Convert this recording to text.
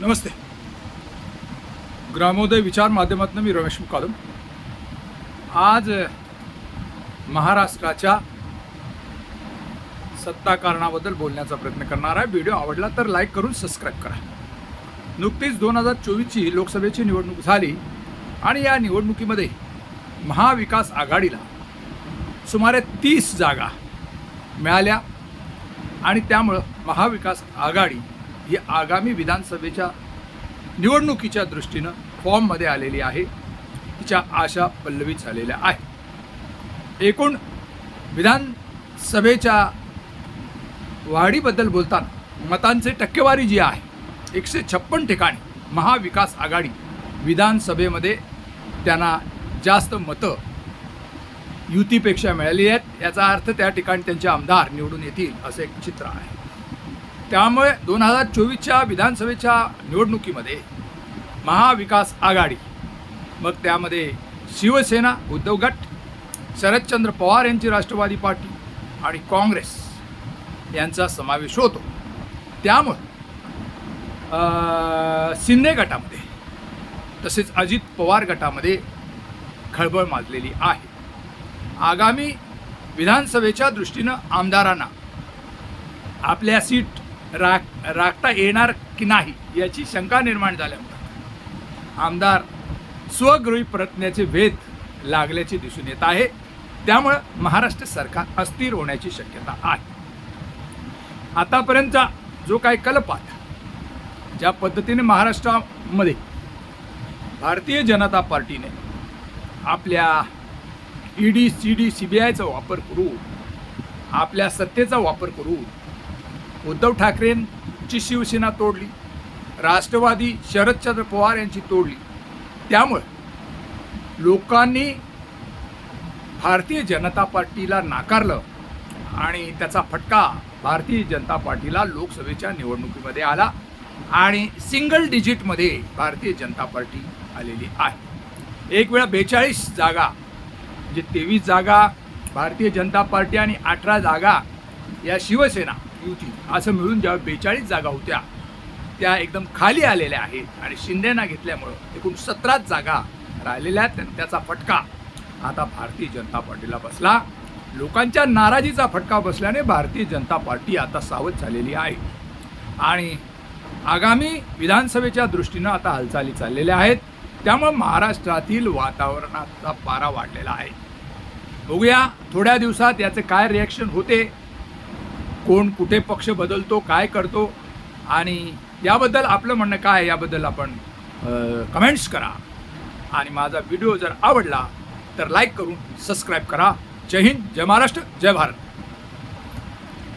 नमस्ते. ग्रामोदय विचार माध्यमातून मी रमेश मुकादम आज महाराष्ट्राच्या महाराष्ट्राच्या सत्ताकारणाबद्दल बोलण्याचा प्रयत्न करणार आहे. व्हिडिओ आवडला तर लाईक करून सबस्क्राईब करा. नुकतीच दोन हजार चोवीसची लोकसभेची निवडणूक झाली आणि या निवडणुकीमध्ये महाविकास आघाडीला सुमारे तीस जागा मिळाल्या आणि त्यामुळं महाविकास आघाडी ही आगामी विधानसभेच्या निवडणुकीच्या दृष्टीनं फॉर्ममध्ये आलेली आहे. तिच्या आशा पल्लवी झालेल्या आहे एकूण विधानसभेच्या वाढीबद्दल बोलताना मतांचे टक्केवारी जी आहे एकशे छप्पन ठिकाणी महाविकास आघाडी विधानसभेमध्ये त्यांना जास्त मतं युतीपेक्षा मिळाली आहेत. याचा अर्थ त्या ठिकाणी त्यांचे आमदार निवडून येतील असं एक चित्र आहे. त्यामुळे दोन हजार चोवीसच्या विधानसभेच्या निवडणुकीमध्ये महाविकास आघाडी मग त्यामध्ये शिवसेना उद्धव गट शरदचंद्र पवार यांची राष्ट्रवादी पार्टी आणि काँग्रेस यांचा समावेश होतो. त्यामुळं शिंदे गटामध्ये तसेच अजित पवार गटामध्ये खळबळ माजलेली आहे. आगामी विधानसभेच्या दृष्टीनं आमदारांना आपल्या सीट राख राखता येणार की नाही याची शंका निर्माण झाल्यामुळे. आमदार स्वगृही परतण्याचे वेध लागल्याचे दिसून येत आहे. त्यामुळं महाराष्ट्र सरकार अस्थिर होण्याची शक्यता आहे. आतापर्यंतचा जो काही कलपात ज्या पद्धतीने महाराष्ट्रामध्ये भारतीय जनता पार्टीने आपल्या ED C D C B आयचा वापर करून आपल्या सत्तेचा वापर करून उद्धव ठाकरेंची शिवसेना तोडली राष्ट्रवादी शरदचंद्र पवार यांची तोडली. त्यामुळे लोकांनी भारतीय जनता पार्टीला नाकारलं आणि त्याचा फटका भारतीय जनता पार्टीला लोकसभेच्या निवडणुकीमध्ये आला आणि सिंगल डिजिटमध्ये भारतीय जनता पार्टी आलेली आहे. एक वेळा बेचाळीस जागा म्हणजे तेवीस जागा भारतीय जनता पार्टी आणि अठरा जागा या शिवसेना युती असं मिळून ज्या बेचाळीस जागा होत्या त्या एकदम खाली आलेल्या आहेत. आणि शिंदेना घेतल्यामुळं एकूण सतराच जागा राहिलेल्या आहेत. त्याचा फटका आता भारतीय जनता पार्टीला बसला. लोकांच्या नाराजीचा फटका बसल्याने भारतीय जनता पार्टी आता सावध झालेली आहे. आणि आगामी विधानसभेच्या दृष्टीनं आता हालचाली चाललेल्या आहेत. त्यामुळे महाराष्ट्रातील वातावरणाचा पारा वाढलेला आहे. बघूया थोड्या दिवसात याचे काय रिॲक्शन होते? कोण कुठे पक्ष बदलतो काय करतो आणि याबद्दल आपलं म्हणणं काय आहे याबद्दल आपण कमेंट्स करा. आणि माझा व्हिडिओ जर आवडला तर लाईक करून सबस्क्राईब करा. जय हिंद जय महाराष्ट्र जय भारत.